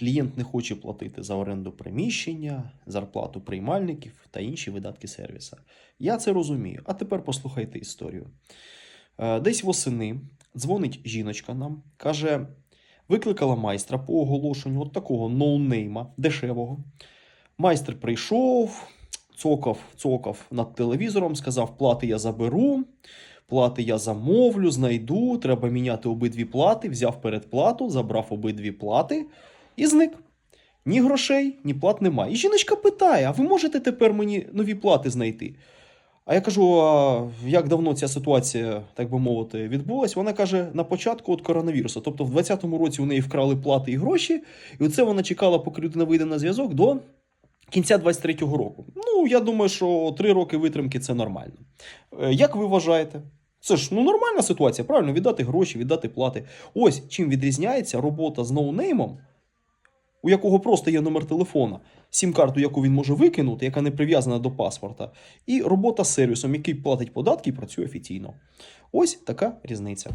Клієнт не хоче платити за оренду приміщення, зарплату приймальників та інші видатки сервіса. Я це розумію. А тепер послухайте історію. Е, Десь восени дзвонить жіночка нам, каже: викликала майстра по оголошенню, от такого ноунейма, дешевого. Майстер прийшов, цокав, цокав над телевізором, сказав: плати я заберу, плати я замовлю, знайду, треба міняти обидві плати. Взяв передплату, забрав обидві плати і зник. Ні грошей, ні плат немає. І жіночка питає: а ви можете тепер мені нові плати знайти? А я кажу: а як давно ця ситуація, так би мовити, відбулась? Вона каже: на початку от коронавірусу. Тобто, в 2020 році у неї вкрали плати і гроші, і оце вона чекала, поки людина вийде на зв'язок до кінця 23-го року. Ну, я думаю, що три роки витримки це нормально. Е, Як ви вважаєте? Це ж ну нормальна ситуація, правильно? Віддати гроші, віддати плати. Ось чим відрізняється робота з ноунеймом, у якого просто є номер телефона, сім-карту, яку він може викинути, яка не прив'язана до паспорта, і робота з сервісом, який платить податки і працює офіційно. Ось така різниця.